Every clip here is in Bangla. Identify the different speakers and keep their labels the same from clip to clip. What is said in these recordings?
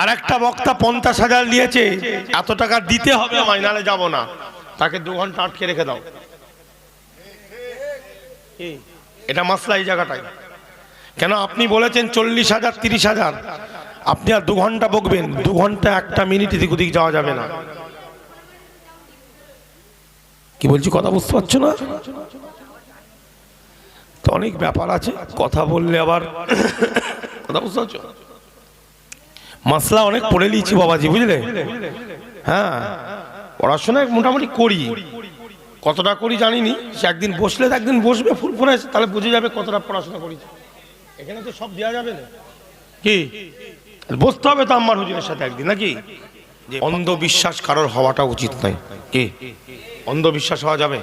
Speaker 1: আর একটা বক্তা পঞ্চাশ হাজার নিয়েছে এত টাকা দিতে হবে আমায়, নাহলে যাব না। তাকে দু ঘণ্টা আটকে রেখে দাও। এটা মাসলা এই জায়গাটায়। কেন আপনি বলেছেন চল্লিশ হাজার, তিরিশ হাজার? আপনি আর দু ঘণ্টা বকবেন, দু ঘণ্টা একটা মিনিট এদিক ওদিক যাওয়া যাবে না। কি বলছি, কথা বুঝতে পারছ না? তো অনেক ব্যাপার আছে, কথা বললে আবার কথা বুঝতে পারছ? মাসলা অনেক পড়ে নিয়েছি বাবাজি, বুঝলে? হ্যাঁ। পড়াশোনা মোটামুটি করি। কতটা করি জানিনি। সে একদিন বসলে একদিন বসবে ফুল ফুলে তাহলে বুঝে যাবে কতটা পড়াশোনা করেছে। এখানে তো সব দেওয়া যাবে না। কি? বসতে হবে তো আমার হুজুরের সাথে একদিন, নাকি? যে অন্ধবিশ্বাস কারোর হওয়াটা উচিত নয়। কি? অন্ধবিশ্বাস হওয়া যাবে?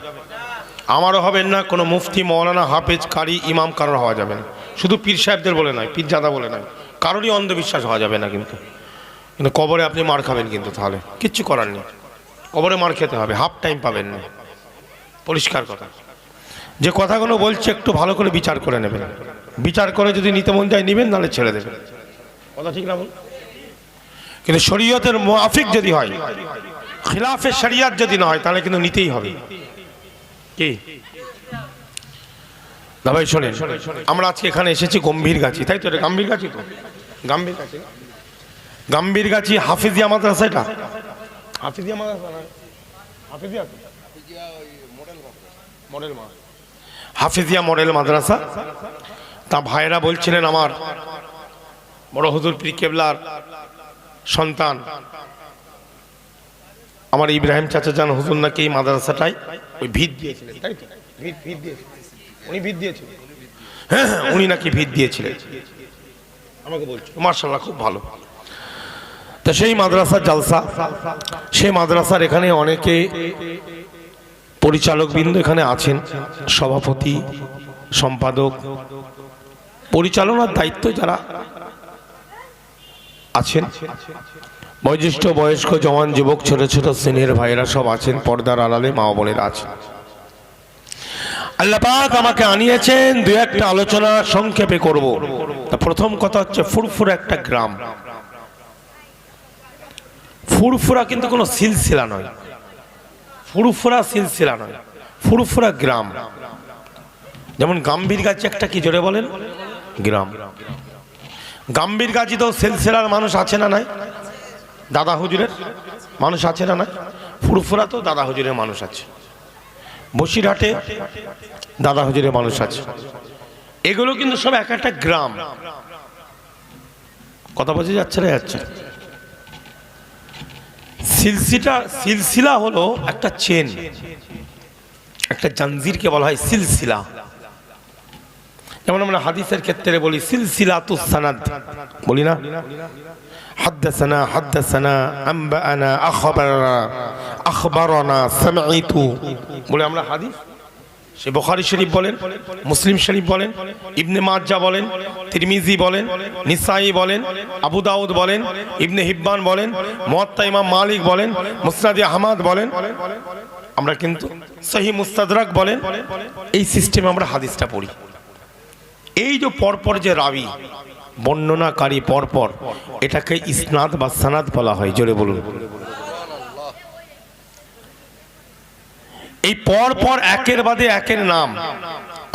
Speaker 1: আমারও হবেন না, কোনো মুফতি, মৌলানা, হাফেজ, কারি, ইমাম কারোর হওয়া যাবে না। শুধু পীর সাহেবদের বলে নয় পীর জাদা বলে নয়। কারোরই অন্ধবিশ্বাস হওয়া যাবে না কিন্তু। কিন্তু কবরে আপনি মার খাবেন কিন্তু তাহলে। কিচ্ছু করার নেই। কবরে মার খেতে হবে হাফ টাইম পাবেন না। পরিষ্কার কথা। যে কথাগুলো বলছে একটু ভালো করে বিচার করে নেবেন। বিচার করে যদি নিতে মন যায় নেবেন, নাহলে ছেড়ে দেবেন। কথা ঠিক না বল? কিন্তু শরীয়তের মুআফিক যদি হয়, খিলাফে শরিয়াত যদি না হয়, তাহলে কিন্তু নিতেই হবে। কি? ভাই, শোনেন, আমরা আজকে এখানে এসেছি গম্ভীর গাছি, তাই তো? এটা গম্ভীর গাছি তো? গম্ভীর গাছি গম্ভীর গাছি হাফিজিয়া মাদ্রাসা এটা? হাফিজিয়া মাদ্রাসা না। হাফিজিয়া? মডেল হাফিজিয়া মডেল মাদ্রাসা? তা ভাইরা বলছিলেন আমার বড় হুজুর পীর কেবলার সন্তান। আমার ইব্রাহিম চাচা জান হুজুর নাকি এই মাদ্রাসাটাই ওই ভিত দিয়েছিলেন। তাই তো? ভিত ভিত দিয়েছিলেন। উনি ভিত দিয়েছিলেন। হ্যাঁ হ্যাঁ উনি নাকি ভিত দিয়েছিলেন। আমাকে মার্শাল্লাহ খুব ভালো। তা সেই মাদ্রাসার জালসা, সেই মাদ্রাসার এখানে অনেকে পরিচালক বিন্দু এখানে আছেন, সভাপতি, সম্পাদক। পরিচালনার দায়িত্ব যারা আছেন, বয়োজ্যেষ্ঠ, বয়স্ক, জওয়ান, যুবক, ছোট ছোট শ্রেণির ভাইয়েরা সব আছেন, পর্দার আড়ালে মা বোনেরা আছেন। আল্লাহ পাক আমাকে আনিয়েছেন দু একটা আলোচনা সংক্ষেপে করব। তা প্রথম কথা হচ্ছে ফুরফুরা একটা গ্রাম। ফুরফুরা কিন্তু কোনো সিলসিলা নয়। ফুরফুরা সিলসিলা নয়। ফুরফুরা গ্রাম। যেমন গাম্ভীর গাছে একটা কি জোরে বলেন? গ্রাম। গাম্ভীর গাছি তো সিলসিলার মানুষ আছে না নাই? দাদা হুজুরের মানুষ আছে না নাই? ফুরফুরা তো দাদা হুজুরের মানুষ আছে। বসিরহাটে দাদা হুজুরের মানুষ আছে। এগুলো কিন্তু সব এক একটা গ্রাম। কথা বোঝা যাচ্ছে না, যাচ্ছে? সিলসিটা, সিলসিলা হলো একটা চেন একটা জাঞ্জিরকে বলা হয় সিলসিলা। যেমন আমরা হাদিসের ক্ষেত্রে বলি সিলসিলা তুসানাদ বলি না? حدثنا حدثنا أنبأنا أخبرنا أخبرنا سمعت বলে আমরা হাদিস সে বুখারী শরীফ বলেন মুসলিম শরীফ বলেন ইবনে মাজ্জা বলেন তিরমিজি বলেন নিসাই বলেন আবু দাউদ বলেন ইবনে হিব্বান বলেন মুয়াত্তা ইমাম মালিক বলেন মুসনাদি আহমদ বলেন আমরা কিন্তু সহি মুস্তাদরাক বলেন এই সিস্টেমে আমরা হাদিসটা পড়ি এই যে পরপর যে রাবি বর্ণনাকারী পরপর এটাকে ইসনাদ বা সানাদ বলা হয়, জোরে বলুন। এই পর পর একের বাদে একের নাম।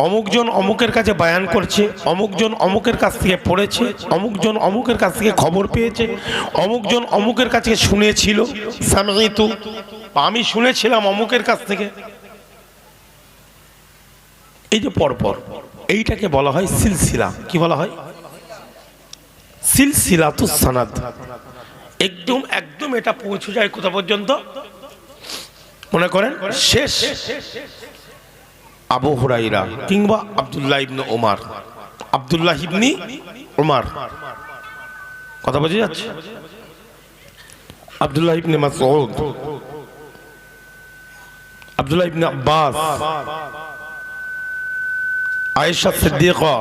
Speaker 1: অমুকজন অমুকের কাছে বায়ান করছে অমুকজন অমুকের কাছ থেকে পড়েছে অমুকজন অমুকের কাছ থেকে খবর পেয়েছে অমুকজন অমুকের কাছে শুনেছিল। সামিতু আমি শুনেছিলাম অমুকের কাছ থেকে। এই যে পরপর, এইটাকে বলা হয় সিলসিলা। কি বলা হয়? সিলসিলা তো সানাদ একদম একদম এটা পৌঁছে যায় কোথা পর্যন্ত? মনে করেন, শেষ। আবু হুরাইরা কিংবা আব্দুল্লাহ ইবনে ওমার আব্দুল্লাহ ইবনি ওমার কথা বোঝা যাচ্ছে? আব্দুল্লাহ ইবনে মাসউদ। আব্দুল্লাহ ইবনে আব্বাস। আয়েশা সিদ্দিকা।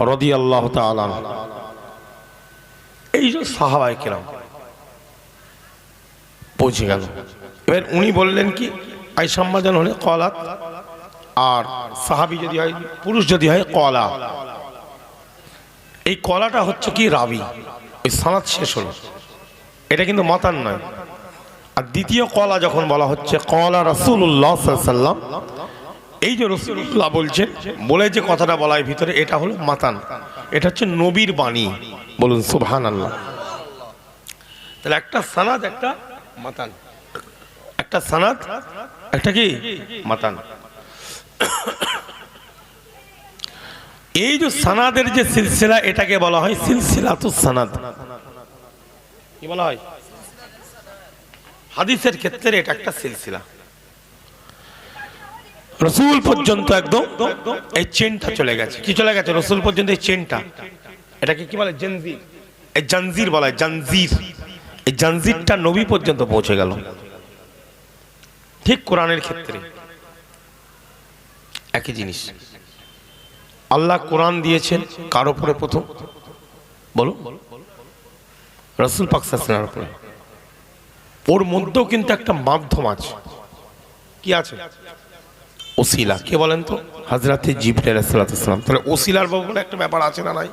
Speaker 1: রাদিয়াল্লাহু তাআলা এই যে সাহাবায়ে কেরাম পৌঁছে গেল। এবার উনি বললেন কি আই আইসাম্মাজান হলে কলাত, আর সাহাবি যদি হয়, পুরুষ যদি হয় কলা। এই কলাটা হচ্ছে কি রাবি, ওই সানাদ শেষ হলো। এটা কিন্তু মাতান নয়। আর দ্বিতীয় কলা যখন বলা হচ্ছে, কলা রসুল্লাহ সাল্লাম এই যে রসুল্লাহ বলছেন, বলে যে কথাটা বলা হয় ভিতরে এটা হলো মাতান। এটা হচ্ছে নবীর বাণী। বলুন সুবহান আল্লাহ তাহলে একটা সানাদ, একটা মাতান। একটা সানাদ, একটা কি? মাতান। এই যে সানাদের যে সিলসিলা, এটাকে বলা হয় সিলসিলা তো সানাদ। কি বলা হয়? হাদিসের ক্ষেত্রে এটা একটা সিলসিলা। রসুল পর্যন্ত একদম এই চেনটা চলে গেছে। কি চলে গেছে? রসুল পর্যন্ত এই চেনটা এটাকে কি বলে? জঞ্জির এই জঞ্জির বলা হয় জঞ্জির এই জঞ্জিরটা নবী পর্যন্ত পৌঁছে গেল। ঠিক কোরআনের ক্ষেত্রে। একই জিনিস। আল্লাহ কোরআন দিয়েছেন কার উপরে প্রথম? বলো। রসুল পাকসাসনার উপরে। ওর মধ্যেও কিন্তু একটা মাধ্যম আছে। কি আছে? ওসিলা। কে বলেন তো? হাজরাতে জিবরাইল তাহলে ওসিলার বলে একটা ব্যাপার আছে না নাই?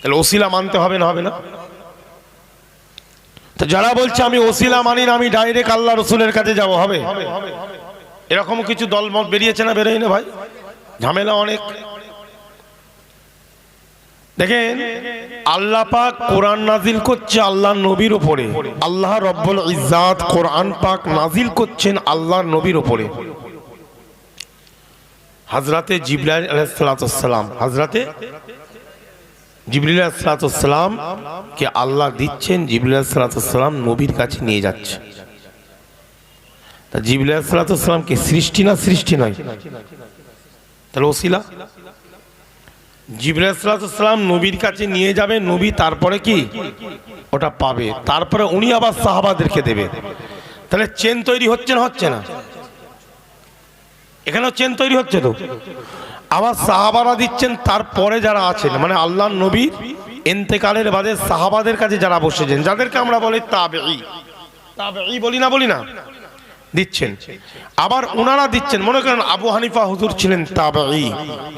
Speaker 1: তাহলে ওসিলা মানতে হবে না হবে না? তো যারা বলছে আমি ওসিলা মানি না, আমি ডাইরেক্ট আল্লাহ রসুলের কাছে যাব, হবে? এরকম কিছু দল বেরিয়েছে না বেরোয় না ভাই? ঝামেলা অনেক। দেখেন, আল্লাহ পাক কোরআন নাজিল করছে আল্লাহ নবীর উপরে। আল্লাহ রব্বুল ইজাত কোরআন পাক নাজিল করছেন আল্লাহর নবীর উপরে। হাজরাতে জিবরাইল আলাইহিসসালাম হাজরাতে জিবরিল কে আল্লাহ দিচ্ছেন জিবরিল নবীর কাছে নিয়ে যাচ্ছে। তা জিবরিল সৃষ্টি না সৃষ্টি নয়? তাহলে ওসিলা? জিবরাইসালাম নবীর কাছে নিয়ে যাবে, নবী তারপরে কি? ওটা পাবে। তারপরে উনি আবার সাহাবাদেরকে দেবে। তাহলে চেন তৈরি হচ্ছে না হচ্ছে না? এখানেও চেন তৈরি হচ্ছে তো? আবার সাহাবারা দিচ্ছেন, তারপরে যারা আছেন মানে আল্লাহ নবীর এন্তেকালের বাদে সাহাবাদের কাছে যারা বসেছেন, যাদেরকে আমরা বলি তাবে তাবেই বলি না বলি না? দিচ্ছেন। আবার ওনারা দিচ্ছেন, মনে করেন আবু হানিফা হুজুর ছিলেন তাবেই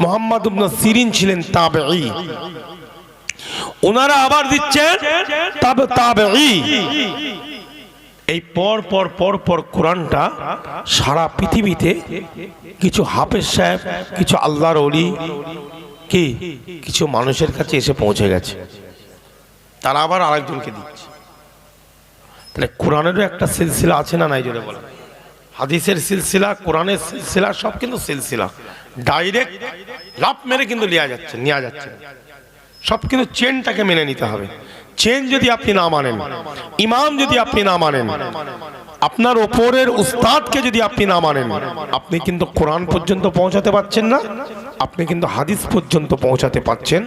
Speaker 1: মোহাম্মদ সিরিন ছিলেন তাবেই ওনারা আবার দিচ্ছেন তাবে তাবেই এই পর পর পর পর কোরআনটা সারা পৃথিবীতে কিছু হাফেজ সাহেব, কিছু আল্লাহর অলি কি কিছু মানুষের কাছে এসে পৌঁছে গেছে। তারা আবার আরেকজনকে দিচ্ছে। তাহলে কোরআনেরও একটা সিলসিলা আছে না নাই, জোরে বলা হাদিসের সিলসিলা, কোরআনের সিলসিলা, সব কিন্তু সিলসিলা। ডাইরেক্ট লাভ মেরে কিন্তু নেওয়া যাচ্ছে নেওয়া যাচ্ছে সব কিন্তু চেনটাকে মেনে নিতে হবে। চেন যদি আপনি না মানেন, ইমাম যদি আপনি না মানেন, আপনার ওপরের উস্তাদকে যদি আপনি না মানেন, আপনি কিন্তু কোরআন পর্যন্ত পৌঁছাতে পারছেন না, আপনি কিন্তু হাদিস পর্যন্ত পৌঁছাতে পারছেন।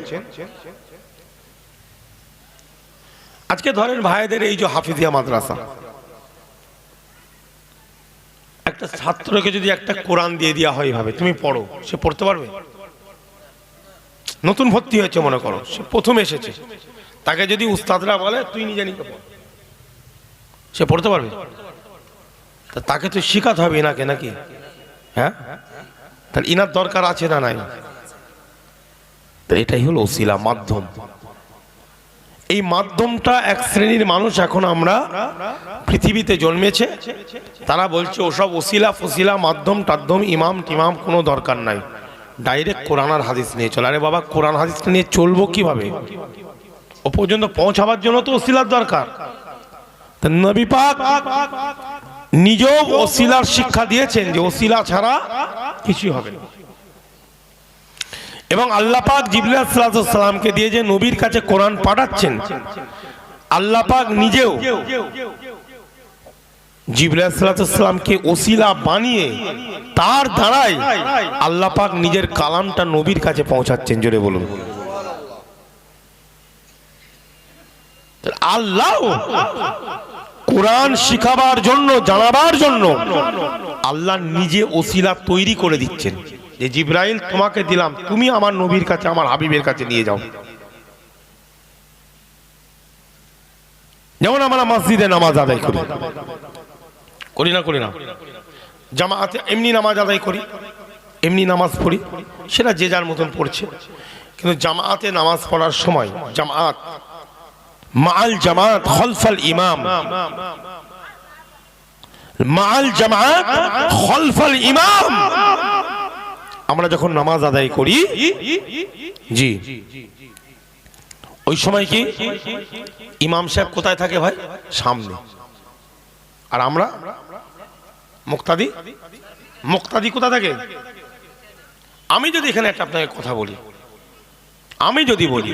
Speaker 1: আজকে ধরেন ভাইদের এই যে হাফিজিয়া মাদ্রাসা একটা ছাত্রকে যদি একটা কোরআন দিয়ে দেওয়া হয় ভাবে তুমি পড়ো, সে পড়তে পারবে? নতুন ভর্তি হয়েছে, মনে করো, সে প্রথম এসেছে। তাকে যদি উস্তাদরা বলে, তুই নিজে নিজে পড়। সে পড়তে পারবে? তা তাকে তো শিখাতে হবে এনাকে নাকি? হ্যাঁ? তাহলে ইনার দরকার আছে না নাই? এটাই হলো ওসিলা মাধ্যম। এই মাধ্যমটা এক শ্রেণির মানুষ এখন আমরা পৃথিবীতে জন্মেছে। তারা বলছে, ওসব ওসিলা ফসিলা মাধ্যম টাধ্যম ইমাম টিমাম কোনো দরকার নাই। ডাইরেক্ট কোরআন আর হাদিস নিয়ে চলে। আরে বাবা, কোরআন হাদিসটা নিয়ে চলবো কীভাবে? ও পর্যন্ত পৌঁছাবার জন্য তো ওসিলার দরকার। নিজেও ওসিলার শিক্ষা দিয়েছেন যে ওসিলা ছাড়া কিছুই হবে না। এবং আল্লাহ পাক জিবলামকে দিয়ে যে নবীর কাছে কোরআন পাঠাচ্ছেন, আল্লাহ পাক নিজেও জিবলামকে ওসিলা বানিয়ে তার দ্বারাই আল্লাহ পাক নিজের কালামটা নবীর কাছে পৌঁছাচ্ছেন, জোরে বলুন। আল্লাহ কোরআন শিখাবার জন্য, জানাবার জন্য আল্লাহ নিজে ওসিলা তৈরি করে দিচ্ছেন। যে জিব্রাইল, তোমাকে দিলাম। তুমি আমার নবীর কাছে, আমার হাবিবের কাছে নিয়ে যাও। যেমন আমরা মসজিদে নামাজ আদায় করি। করি না করি না। জামাতে এমনি নামাজ আদায় করি, এমনি নামাজ পড়ি। সেটা যে যার মতন পড়ছে। কিন্তু জামাতে নামাজ পড়ার সময়, জামাত মাল জামাত খলফাল ইমাম। মাল জামাত খলফাল ইমাম। আমরা যখন নামাজ আদায় করি, জি, ওই সময় কি ইমাম সাহেব কোথায় থাকে ভাই? সামনে। আর আমরা? মুক্তাদি? মুক্তাদি কোথা থাকে? আমি যদি এখানে একটা আপনাকে কথা বলি, আমি যদি বলি,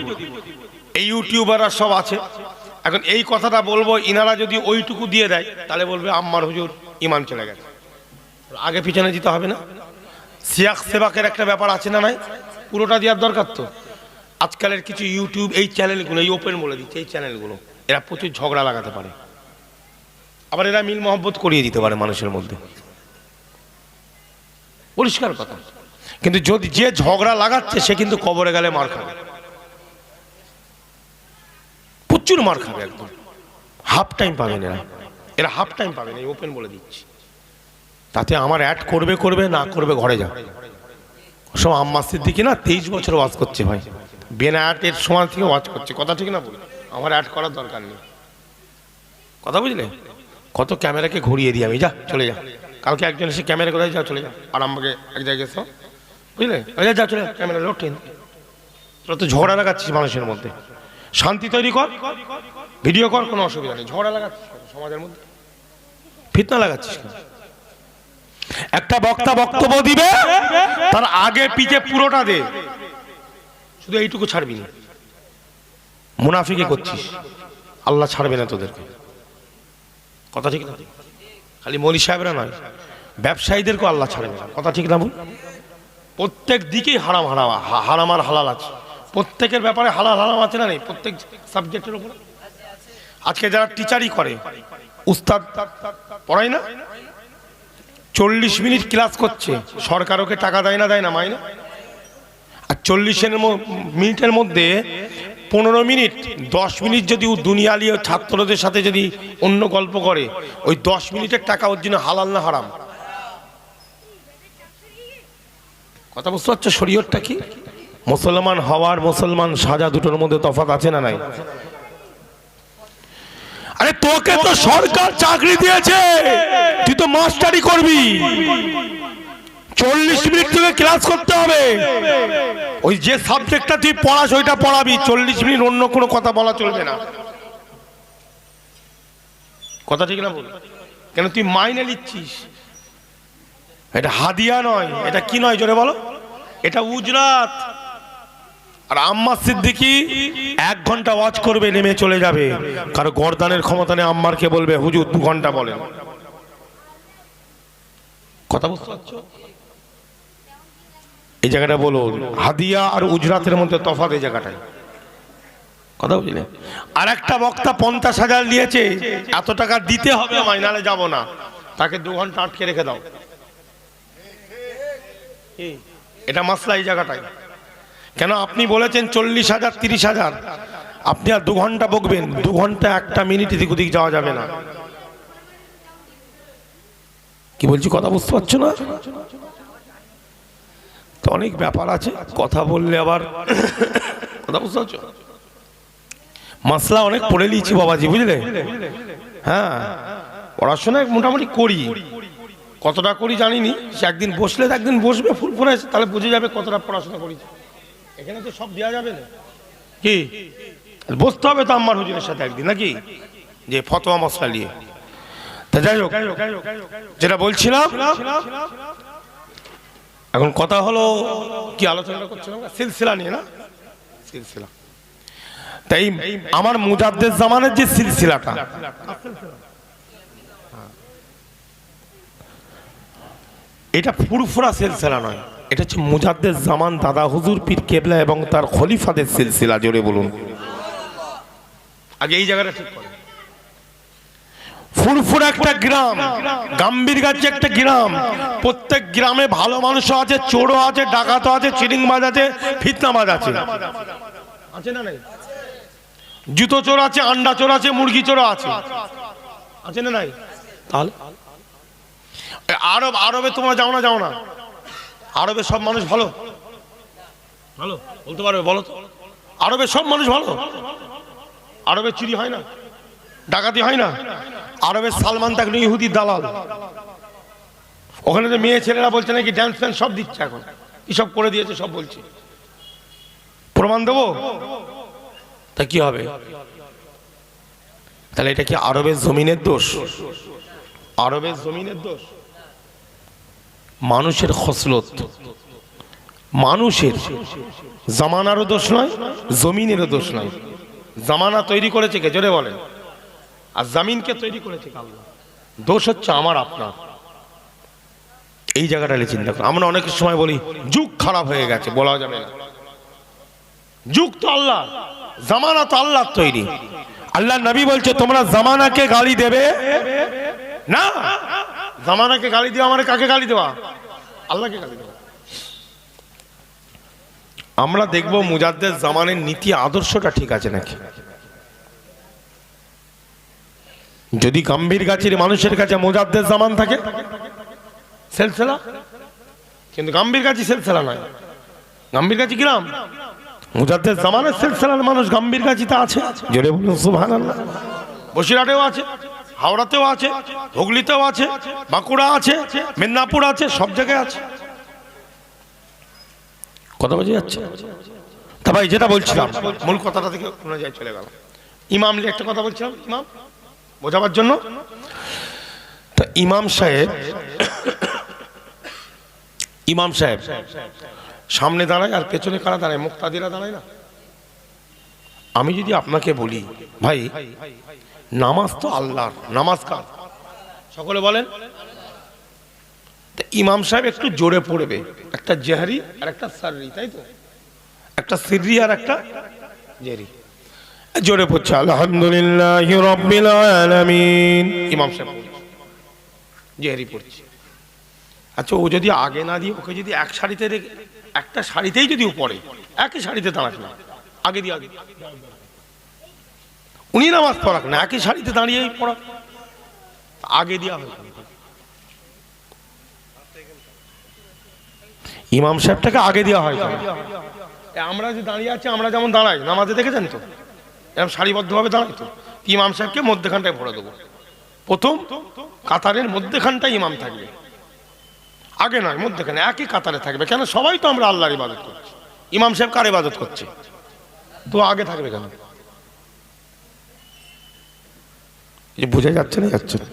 Speaker 1: এই ইউটিউবাররা সব আছে। এখন এই কথাটা বলব, ইনারা যদি ওইটুকু দিয়ে দেয়, তাহলে বলবে, আম্মার হুজুর ইমাম চলে গেছে। আগে পিছনে দিতে হবে না? সিয়াক সেবাকের একটা ব্যাপার আছে না নাই? পুরোটা দেওয়ার দরকার তো। আজকালের কিছু ইউটিউব এই চ্যানেলগুলো এই ওপেন বলে দিচ্ছে এই চ্যানেলগুলো এরা প্রচুর ঝগড়া লাগাতে পারে। আবার এরা মিল মহব্বত করিয়ে দিতে পারে মানুষের মধ্যে। পরিষ্কার কথা। কিন্তু যদি যে ঝগড়া লাগাচ্ছে, সে কিন্তু কবরে গেলে মার খাবে। প্রচুর মার খাবে একদম। হাফ টাইম পাবেন এরা। এরা হাফ টাইম পাবেন, এই ওপেন বলে দিচ্ছি। তাতে আমার অ্যাড করবে করবে না করবে ঘরে যা সব আম্মা সিদ্দিকি না তেইশ বছর ওয়াজ করছে ভাই। বেনা অ্যাডের সময় থেকে ওয়াজ করছে। কথা ঠিক না বল আমার অ্যাড করার দরকার নেই। কথা বুঝলে? কত ক্যামেরাকে ঘুরিয়ে দিই আমি। যা চলে যা। কালকে একজন এসে ক্যামেরা করে যা চলে যা। আর আমাকে এক জায়গায় এসো। বুঝলে? যা, চলে যা, ক্যামেরা লোড টেন তোরা তো ঝগড়া লাগাচ্ছিস মানুষের মধ্যে। শান্তি তৈরি কর। ভিডিও কর কোনো অসুবিধা নেই। ঝগড়া লাগাচ্ছিস সমাজের মধ্যে? ফিতনা লাগাচ্ছিস একটা বক্তা বক্তব্য দিবে, তার আগে পিছে পুরোটা দে। শুধু এইটুকু ছাড়বি না। মুনাফিকে করছিস, আল্লাহ ছাড়বে না তোদেরকে। কথা ঠিক না? খালি মলি সাহেবরা নয়, ব্যবসায়ীদেরকেও আল্লাহ ছাড়বে না। কথা ঠিক না বল? প্রত্যেক দিকেই হারাম হারাম হারাম আর হালাল আছে। প্রত্যেকের ব্যাপারে হালাল, হারাম আছে না নেই? প্রত্যেক সাবজেক্টের উপরে। আজকে যারা টিচারই করে, উস্তাদ পড়াই না? চল্লিশ মিনিট ক্লাস করছে। সরকার ওকে টাকা দেয় না দেয় না, মাইনে। আর চল্লিশের মিনিটের মধ্যে পনেরো মিনিট, দশ মিনিট যদি ও দুনিয়ালি ছাত্রদের সাথে যদি অন্য গল্প করে, ওই দশ মিনিটের টাকা ওর জন্য হালাল না হারাম? কথা বুঝতে পারছ শরীয়তটা কি? মুসলমান হওয়ার মুসলমান সাজা দুটোর মধ্যে তফাৎ আছে না নাই? আরে তোকে তো সরকার চাকরি দিয়েছে। তুই তো মাস্টারি করবি। চল্লিশ মিনিট তোকে ক্লাস করতে হবে। ওই যে সাবজেক্টটা তুই পড়াস, ওইটা পড়াবি। চল্লিশ মিনিট অন্য কোনো কথা বলা চলবে না। কথা ঠিক না বল? কেন তুই মাইনে নিচ্ছিস? এটা হাদিয়া নয়, এটা কি নয়? জোরে বলো। এটা উজরাত। আর আম্মা সিদ্দিকি এক ঘণ্টা ওয়াচ করবে, নেমে চলে যাবে। কারও গরদানের ক্ষমতা নেই, আম্মারকে বলবে, হুজুর, দু ঘণ্টা বলেন। কথা বুঝতে পারছ? এই জায়গাটা বলুন, হাদিয়া আর উজরাতের মধ্যে তফাৎ এই জায়গাটায়। কথা বুঝলে? আর একটা বক্তা পঞ্চাশ হাজার নিয়েছে, এত টাকা দিতে হবে আমায়, নাহলে যাব না। তাকে দু ঘণ্টা আটকে রেখে দাও। এটা মাসলা এই জায়গাটায়। কেন আপনি বলেছেন চল্লিশ হাজার, তিরিশ হাজার? আপনি আর দু ঘণ্টা বকবেন, দু ঘণ্টা একটা মিনিট এদিক ওদিক যাওয়া যাবে না। কি বলছি, কথা বুঝতে পারছ না? তো অনেক ব্যাপার আছে, কথা বললে আবার কথা বুঝতে পারছ? মাসলা অনেক পড়ে নিয়েছি বাবাজি, বুঝলে? হ্যাঁ পড়াশোনা মোটামুটি করি। কতটা করি জানিনি, সে একদিন বসলে একদিন বসবে, ফুল ফুলে তাহলে বুঝে যাবে কতটা পড়াশোনা করেছে। এখানে তো সব দেওয়া যাবে না। কি? বসতে হবে তো আম্মার হুজুরের সাথে একদিন নাকি? যে ফতোয়া মশলা নিয়ে। তা যাই হোক, যেটা বলছিলাম, এখন কথা হলো কি আলোচনা করছিলাম? সিলসিলা নিয়ে না? সিলসিলা। তাই আমার মুজাদ্দের জামানের যে সিলসিলাটা, এটা ফুরফুরা সিলসিলা নয়। এটা হচ্ছে মুজাদ্দের জামান দাদা হুজুর পীর কেবলা এবং তার খলিফাদের সিলসিলা, জোরে বলুন। আগে এই জায়গাটা ঠিক করে ফুরফুরা একটা গ্রাম, গাম্ভীর গাছে একটা গ্রাম। প্রত্যেক গ্রামে ভালো মানুষও আছে, চোরও আছে, ডাকাতও আছে চিরিংবাজ আছে, ফিতনাবাজ আছে। আছে না নাই? জুতো চোর আছে, আন্ডা চোর আছে, মুরগি চোর আছে। আছে না নাই? তাহলে? আরব, আরবে তোমরা যাও না যাও না। আরবে সব মানুষ ভালো? ভালো? বলতে পারবে, বলো তো। আরবের সব মানুষ ভালো? আরবের চুরি হয় না? ডাকাতি হয় না? আরবের সালমান তাকে ইহুদি দালাল। ওখানে তো মেয়ে ছেলেরা বলছে নাকি ড্যান্স ফ্যান্স সব দিচ্ছে এখন। কি সব করে দিয়েছে, সব বলছে। প্রমাণ দেবো? তা কি হবে? তাহলে এটা কি আরবের জমিনের দোষ? আরবের জমিনের দোষ? মানুষের খসলত। মানুষের জামানারও দোষ নয়, জমিনেরও দোষ নয়। জামানা তৈরি করেছে কে? জোরে বলেন। আর জামিনকে তৈরি করেছে দোষ হচ্ছে আমার, আপনার। এই জায়গাটা নিয়ে চিন্তা করো আমরা অনেক সময় বলি, যুগ খারাপ হয়ে গেছে, বলা যাবে যুগ তো আল্লাহ জামানা তো আল্লাহর তৈরি। আল্লাহ নবী বলছে, তোমরা জামানাকে গালি দেবে না। জামানাকে গালি দেওয়া মানে কাকে গালি দেওয়া আল্লাহকে গালি দেওয়া আমরা দেখব মুজাদ্দের জামানের নীতি, আদর্শটা ঠিক আছে নাকি? যদি গম্ভীর গাছের মানুষের কাছে মুজাদ্দের জামান থাকে, সেলসেলা? কিন্তু গম্ভীর গাছি সেলসেলা নয়। গম্ভীর গাছি কিরাম? মুজাদ্দের জামানের সেলসেলার মানুষ গম্ভীর গাছিতে আছে। জোরে বলুন, সুবহানাল্লাহ। বসিরহাটেও আছে। হাওড়াতেও আছে, হুগলিতেও আছে, বাঁকুড়া আছে, মেদিনীপুর আছে, সব জায়গায় আছে। কথা বোঝা যাচ্ছে? তা ভাই, যেটা বলছিলাম, মূল কথাটা থেকে কোনো জায়গায় চলে গেল। ইমাম নিয়ে একটা কথা বলছিলাম, ইমাম, বোঝাবার জন্য? তা ইমাম সাহেব ইমাম সাহেব, সামনে দাঁড়ায় আর পেছনে কারা দাঁড়ায়? মুক্তাদিরা দাঁড়ায় না? আমি যদি আপনাকে বলি, ভাই নামাজ তো আল্লাহর, নামাজ কার? সকলে বলেন। ইমাম সাহেব একটু জোরে পড়বে। একটা জেহারি আর একটা সারি তাই তো? একটা সিররি আর একটা জেহারি। জোরে পড়ছে, আলহামদুলিল্লাহ রব্বিল আলামিন। ইমাম সাহেব জেহারি পড়ছে। আচ্ছা ও যদি আগে না দিয়ে, ওকে যদি এক শাড়িতে একটা শাড়িতেই যদি ও পড়ে, একই শাড়িতে দাঁড়াক না। আগে দিয়ে আগে। উনি নামাজ পড়াক, না একই শাড়িতে দাঁড়িয়েই পড়াক? আগে দেওয়া হয় ইমাম সাহেবটাকে আগে দেওয়া হয়? আমরা যে দাঁড়িয়ে আছি, আমরা যেমন দাঁড়াই, নামাজে দেখেছেন তো? এরকম সারিবদ্ধভাবে দাঁড়াই তো। ইমাম সাহেবকে মধ্যখানটায় ভরে দেবো? প্রথম, কাতারের মধ্যখানটায় ইমাম থাকবে। আগে নয়, মধ্যখানে একই কাতারে থাকবে। কেন? সবাই তো আমরা আল্লাহর ইবাদত করছি। ইমাম সাহেব কার ইবাদত করছে? তো আগে থাকবে কেন? এই বোঝা যাচ্ছে না যাচ্ছে না?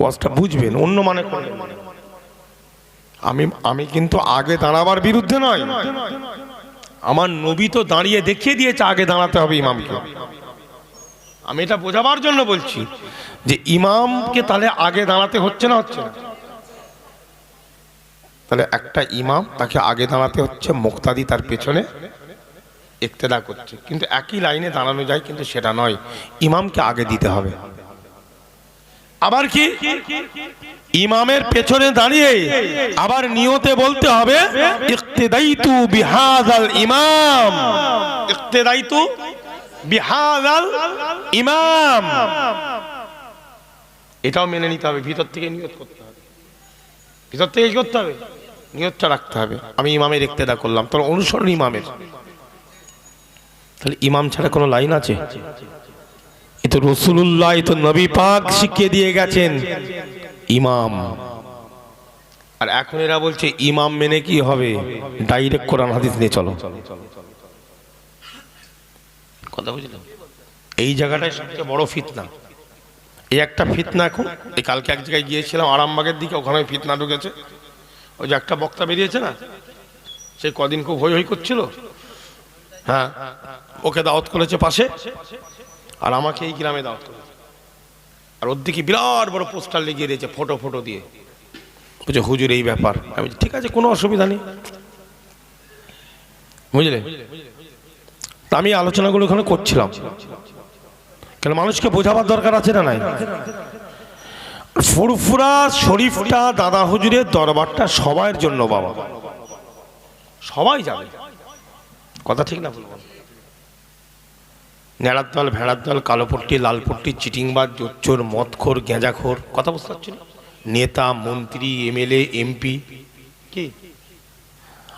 Speaker 1: ওয়াজটা বুঝবেন, অন্য মানে আমি আমি কিন্তু আগে দাঁড়াবার বিরুদ্ধে নয়। আমার নবী তো দাঁড়িয়ে দেখিয়ে দিয়েছে, আগে দাঁড়াতে হবে ইমামকে। আমি এটা বোঝাবার জন্য বলছি যে ইমামকে তাহলে আগে দাঁড়াতে হচ্ছে না, হচ্ছে তাহলে একটা ইমাম তাকে আগে দাঁড়াতে হচ্ছে, মুক্তাদি তার পেছনে। ইক্তেদা করছে। কিন্তু একই লাইনে দাঁড়ানো যায়, কিন্তু সেটা নয়। ইমামকে আগে দিতে হবে। আবার কি? ইমামের পেছনে দাঁড়িয়ে আবার নিয়তে বলতে হবে ইমাম। ইমাম। এটাও মেনে নিতে হবে। ভিতর থেকে নিয়ত করতে হবে। ভিতর থেকে কি করতে হবে? নিয়তটা রাখতে হবে। আমি ইমামের ইক্তেদা করলাম। তোর অনুসরণ ইমামের। তাহলে ইমাম ছাড়া কোনো লাইন আছে? এ তো রসুল্লাহ তো নবী পাক শিখিয়ে দিয়ে গেছেন। ইমাম। আর এখন এরা বলছে, ইমাম মেনে কি হবে? ডাইরেক্ট কোরআন, হাদিস নিয়ে চলো। কথা বুঝলাম এই জায়গাটায় সবচেয়ে বড় ফিতনা। এই একটা ফিতনা এখন। এই কালকে এক জায়গায় গিয়েছিলাম, আরামবাগের দিকে, ওখানে ফিতনা ঢুকেছে। ওই যে একটা বক্তা বেরিয়েছে না? সে কদিন খুব হই হই করছিল। হ্যাঁ ওকে দাওয়াত করেছে পাশে, আর আমাকে এই গ্রামে দাওয়াত করেছে। আর ওর দিকে বিরাট বড় পোস্টার লেগিয়ে দিয়েছে ফটো ফটো দিয়ে। বলছে, হুজুর, এই ব্যাপার। আমি ঠিক আছে, কোনো অসুবিধা নেই। বুঝলে? তা আমি আলোচনাগুলো ওখানে করছিলাম। কেন, মানুষকে বোঝাবার দরকার আছে না নাই? ফুরফুরা শরীফটা দাদা হুজুরের দরবারটা সবার জন্য বাবা। সবাই যাবে কথা ঠিক না বলব নেড়ার দল, ভেড়ার দল, কালো পট্টি, লাল পট্টি, চিটিংবাজ, জোচ্চোর, মদখোর গেঁজাখোর কথা বুঝতে পারছি না? নেতা, মন্ত্রী, এমএলএ, এমপি, কি?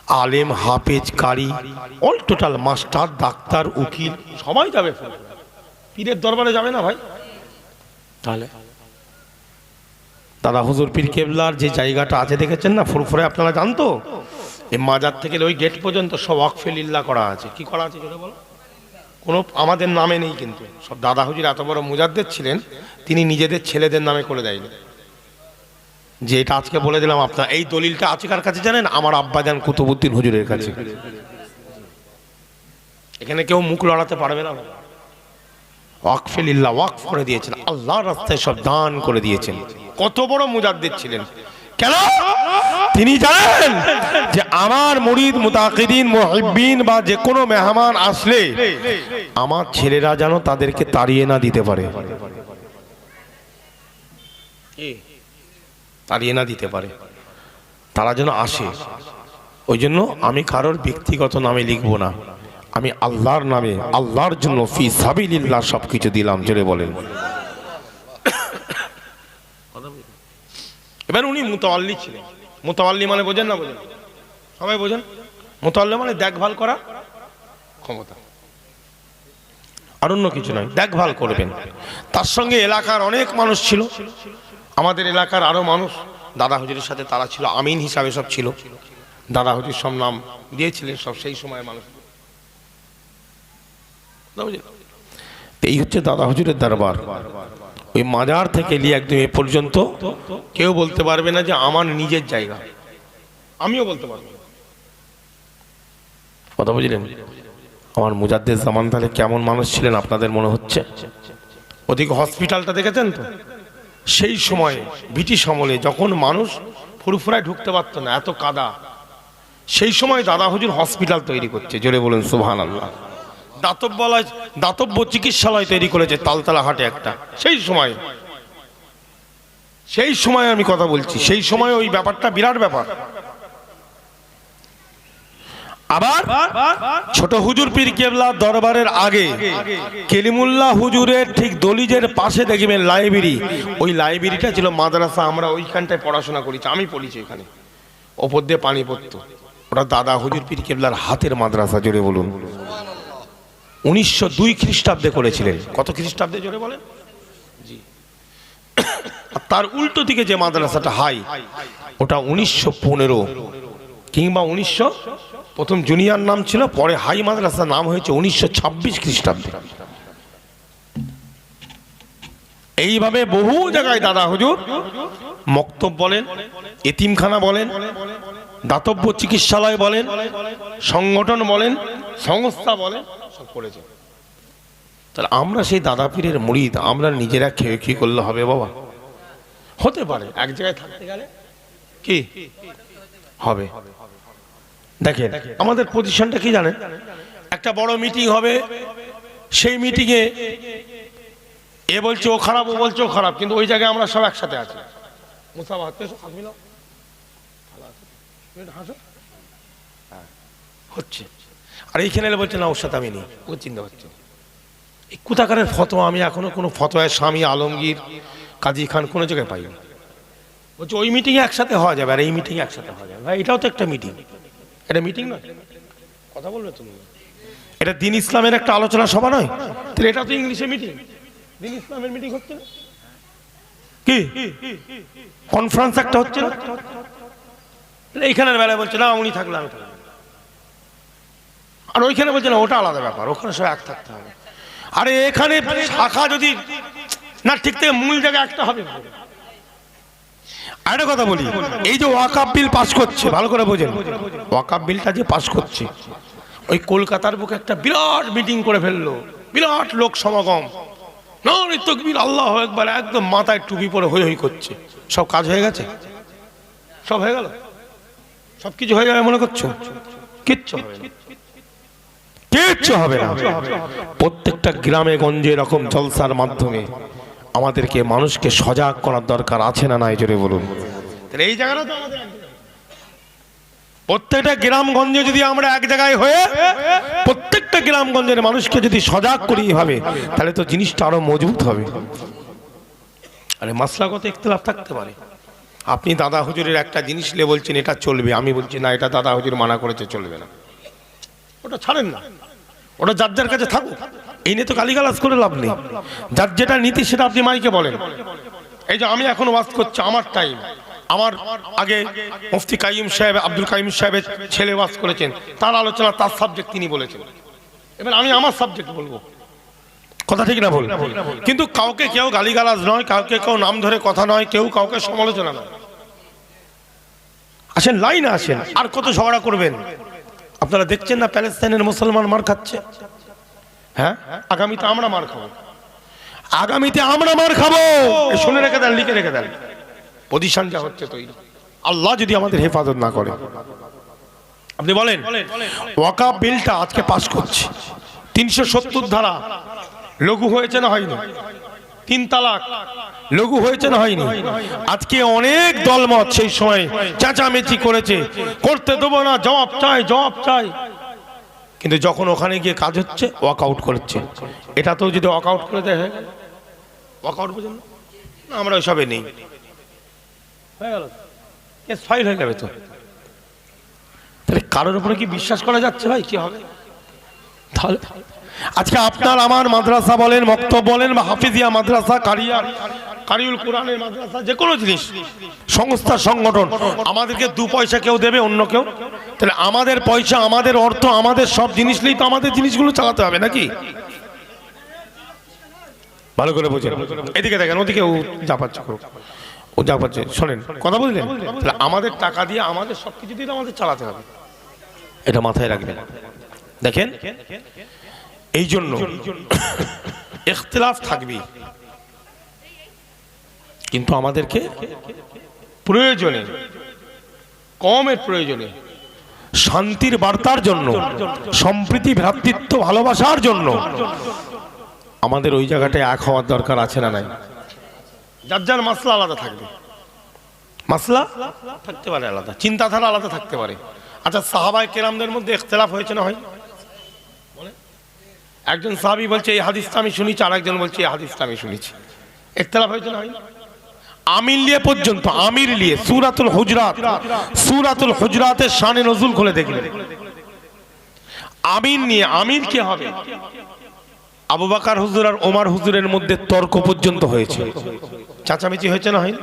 Speaker 1: আলেম, হাফেজ, কারি, অল টোটাল মাস্টার, ডাক্তার, উকিল, সবাই যাবে। পীরের দরবারে যাবে না ভাই? তাহলে? দাদা হুজুর পীর কেবলার যে জায়গাটা আছে, দেখেছেন না? ফুরফুরে আপনারা জানতো? এই মাজার থেকে ওই গেট পর্যন্ত সব ওয়াকফে লিল্লা করা আছে। কি করা আছে কোনো আমাদের নামে নেই কিন্তু। সব দাদা হুজুর এত বড় মুজাদ্দের ছিলেন, তিনি নিজেদের ছেলেদের নামে করে দেয়নি। যে এটা আজকে বলে দিলাম আপনার, এই দলিলটা আছে কার কাছে জানেন? আমার আব্বা আব্বাজান কুতুবুদ্দিন হুজুরের কাছে। এখানে কেউ মুখ লড়াতে পারবে না। ওয়াকফে লিল্লা, ওয়াকফ করে দিয়েছেন। আল্লাহর রাস্তায় সব দান করে দিয়েছেন। কত বড় মুজাদ্দিদ ছিলেন। কেন? তিনি জানেন যে আমার মুরিদ মুতাকিদিন মুহিব্বিন বা যে কোনো মেহমান আসলে আমার ছেলেরা যেন তাদেরকে তাড়িয়ে না দিতে পারে। তাড়িয়ে না দিতে পারে। তারা যেন আসে। ওই জন্য আমি কারোর ব্যক্তিগত নামে লিখব না। আমি আল্লাহর নামে আল্লাহর জন্য ফি সাবিলিল্লাহ সব কিছু দিলাম জোরে বলেন। এবার উনি মুতাল্লি ছিলেন। মুতাল্লি মানে বোঝেন না বোঝেন? সবাই বোঝেন? মুতাল্লি মানে দেখভাল করা? ক্ষমতা। আর অন্য কিছু নয় দেখভাল করবেন। তার সঙ্গে এলাকার অনেক মানুষ ছিল। আমাদের এলাকার আরও মানুষ। দাদা হুজুরের সাথে তারা ছিল আমিন হিসাবে সব ছিল। দাদা হুজুর সব নাম দিয়েছিলেন সব সেই সময় মানুষ। এই হচ্ছে দাদা হুজুরের দরবার। ওই মাজার থেকে নিয়ে একদম এ পর্যন্ত, কেউ বলতে পারবে না যে আমার নিজের জায়গা। আমিও বলতে পারব কথা বুঝলেন? আমার মুজাদ্দের জামান তাহলে কেমন মানুষ ছিলেন আপনাদের মনে হচ্ছে? ওদিকে হসপিটালটা দেখেছেন তো? সেই সময়ে ব্রিটিশ আমলে যখন মানুষ ফুরফুরায় ঢুকতে পারতো না, এত কাদা, সেই সময় দাদা হুজুর হসপিটাল তৈরি করছে, জোরে বলুন সুবহান আল্লাহ দাতব্যালয় দাতব্য চিকিৎসালয় তৈরি করেছে তালতলা হাটে একটা। সেই সময় সেই সময় আমি কথা বলছি। সেই সময় ওই ব্যাপারটা বিরাট ব্যাপার। আবার ছোট হুজুর পীর কেবলা দরবারের আগে কেলিমুল্লাহ হুজুরের ঠিক দলিজের পাশে দেখবেন লাইব্রেরি। ওই লাইব্রেরিটা ছিল মাদ্রাসা, আমরা ওইখানটায় পড়াশোনা করেছি। আমি পড়েছি এখানে ওপর দিয়ে পানি পড়তো। ওটা দাদা হুজুর পীর কেবলার হাতের মাদ্রাসা, জোরে বলুন। উনিশশো দুই খ্রিস্টাব্দে করেছিলেন। কত খ্রিস্টাব্দে জোরে বলেন? জি। তার উল্টো দিকে যে মাদ্রাসাটা হাই, ওটা উনিশশো পনেরো কিংবা উনিশশো প্রথম জুনিয়র নাম ছিল, পরে হাই মাদ্রাসার নাম হয়েছে উনিশশো ছাব্বিশ খ্রিস্টাব্দে। এইভাবে বহু জায়গায় দাদা হুজুর মক্তব বলেন, এতিমখানা বলেন, দাতব্য চিকিৎসালয় বলেন, সংগঠন বলেন, সংস্থা বলেন করেছে? তাহলে আমরা সেই দাদা পীরের মুড়িদ আমরা নিজেরা খেয়ে কি করলে হবে বাবা? হতে পারে এক জায়গায় থাকতে গেলে। কি? হবে। দেখেন আমাদের পজিশনটা কি জানেন? একটা বড় মিটিং হবে সেই মিটিংয়ে এ বলছে ও খারাপ ও বলছে ও খারাপ কিন্তু ওই জায়গায় আমরা সব একসাথে আছি। হ্যাঁ, হচ্ছে। আর এইখানে এলে বলছে, না, ওর সাথে আমি নেই। ও চিন্তা হচ্ছে এই কোথাকারের ফতোয়া? আমি এখনও কোনো ফতোয়ায় স্বামী, আলমগীর, কাজী খান কোনো জায়গায় পাইনি বলছে, ওই মিটিংয়ে একসাথে হওয়া যাবে, আর এই মিটিংয়ে একসাথে হওয়া যাবে। ভাই, এটাও তো একটা মিটিং এটা মিটিং নয়। কথা বলবে তুমি? এটা দিন ইসলামের একটা আলোচনা সভা নয়? তাহলে এটা তো ইংলিশে মিটিং দিন ইসলামের মিটিং হচ্ছে না? কি? কনফারেন্স একটা হচ্ছে না? এইখানের বেলায় বলছে, না, উনি থাকলে আমি থাকব। আর ওইখানে বলছে না ওটা আলাদা ব্যাপার ওখানে সব এক থাকতে হবে। আরে এখানে শাখা যদি না ঠিক থেকে মূল জায়গা একটা হবে। আরেকটা কথা বলি এই যে ওয়াকাপ বিল পাস করছে ভালো করে বোঝেন। ওয়াকাপ বিলটা যে পাস করছে ওই কলকাতার বুকে একটা বিরাট মিটিং করে ফেলল বিরাট লোক সমাগম। না তকবির আল্লাহ একবার একদম মাথায় টুপি পরে হই হই করছে। সব কাজ হয়ে গেছে? সব হয়ে গেল? সব কিছু হয়ে যাবে মনে করছ? কিচ্ছু হবে না। কিচ্ছু হবে না। প্রত্যেকটা গ্রামে, গঞ্জে এরকম জলসার মাধ্যমে আমাদেরকে, মানুষকে সজাগ করার দরকার আছে না নাই, জোরে বলুন। এই জায়গাটা। প্রত্যেকটা গ্রামগঞ্জে যদি আমরা এক জায়গায় হয়ে প্রত্যেকটা গ্রামগঞ্জের মানুষকে যদি সজাগ করি হবে তাহলে তো জিনিসটা আরও মজবুত হবে। আরে মাসলাগত ইখতলাফ থাকতে পারে। আপনি দাদা হুজুরের একটা জিনিস নিয়ে বলছেন, এটা চলবে। আমি বলছি, না, এটা দাদা হুজুর মানা করেছে, চলবে না। ওটা ছাড়েন না। ওটা যার যার কাছে থাকুক, এই নিয়ে তো গালিগালাজ করে লাভ নেই। যার যেটা নীতি, সেটা আপনি মাইকে বলেন। এই যে আমি এখন ওয়াজ করছি, আমার টাইম আমার আগে মুফতি কাইম সাহেব, আব্দুল কাইম সাহেবের ছেলে ওয়াজ করেছেন। তার আলোচনা, তার সাবজেক্ট তিনি বলেছেন। এবার আমি আমার সাবজেক্ট বলব। কথা ঠিক না বল কিন্তু কাউকে কেউ গালিগালাজ নয়, কাউকে কেউ নাম ধরে কথা নয়, কেউ কাউকে সমালোচনা নয়। আসেন, লাইন আসেন, আর কত ঝগড়া করবেন? আপনারা দেখছেন না প্যালেস্তাইনের মুসলমান মার খাচ্ছে? হ্যাঁ? আগামীতে আমরা মার খাব। আগামীতে আমরা মার খাব! শুনে রেখে দেন, লিখে রেখে দেন। পজিশন যা হচ্ছে তৈরি। আল্লাহ যদি আমাদের হেফাজত না করে। আপনি বলেন, ওয়াকা বিলটা আজকে পাশ করছে। তিনশো সত্তর ধারা। লঘু হয়েছে না হয়নি? তিন তালাক। লঘু হয়েছে না হয়নি? আজকে অনেক দলমত সেই সময় চেঁচামেচি করেছে। করতে দেবো না, জবাব চাই জবাব চাই। কিন্তু যখন ওখানে গিয়ে কাজ হচ্ছে ওয়াক আউট করছে। এটা তো যদি ওয়াক আউট করে দেয় ওয়াক আউট বুঝেন আমরা ওইসবে নেই। হয়ে গেল। কেস ফাইল হয়ে যাবে তো। তাহলে কারোর উপরে কি বিশ্বাস করা যাচ্ছে ভাই? কি হবে? তাহলে আজকে আপনার আমার মাদ্রাসা বলেন মক্তব বলেন বা হাফিজিয়া মাদ্রাসা কারিয়ার কারিউল কোরআনের মাদ্রাসা, যে কোনো জিনিস, সংস্থা, সংগঠন, আমাদেরকে দু পয়সা কেউ দেবে, অন্য কেউ। তাহলে আমাদের পয়সা, আমাদের অর্থ, আমাদের সব জিনিস নিয়েই তো আমাদের জিনিসগুলো চালাতে হবে নাকি? ভালো করে বোঝেন। এদিকে দেখেন, ওদিকে ও যা পাচ্ছে ও যা পাচ্ছে, শোনেন, কথা বুঝলেন? তাহলে আমাদের টাকা দিয়ে আমাদের সব কিছু দিয়ে আমাদের চালাতে হবে। এটা মাথায় রাখবেন। দেখেন এই জন্য ইখতিলাফ থাকবে। কিন্তু আমাদেরকে প্রয়োজনে, কমের প্রয়োজনে, শান্তির বার্তার জন্য, সম্প্রীতি, ভ্রাতৃত্ব, ভালোবাসার জন্য আমাদের ওই জায়গাটায় এক হওয়ার দরকার আছে না নাই? যার যার মাসলা আলাদা থাকবে। মাসলা থাকতে পারে আলাদা, চিন্তাধারা আলাদা থাকতে পারে। আচ্ছা সাহাবাই কেরামদের মধ্যে ইখতলাফ হয়েছে না হয়? একজন সাহাবি বলছে, এই হাদিসটা আমি শুনেছি আর একজন বলছে, এই হাদিসটা আমি শুনেছি। ইখতলাফ হয়েছে না আমির লিয়ে পর্যন্ত, আমির লিয়ে, সুরাতুল হুজরাত, সুরাতুল হুজরাতের শানে নজুল খুলে দেখলেন। আমির নিয়ে, আমির কে হবে? আবু বাকার হুজুর আর ওমার হুজুরের মধ্যে তর্ক পর্যন্ত হয়েছে। চাচামেচি হয়েছে না হয়নি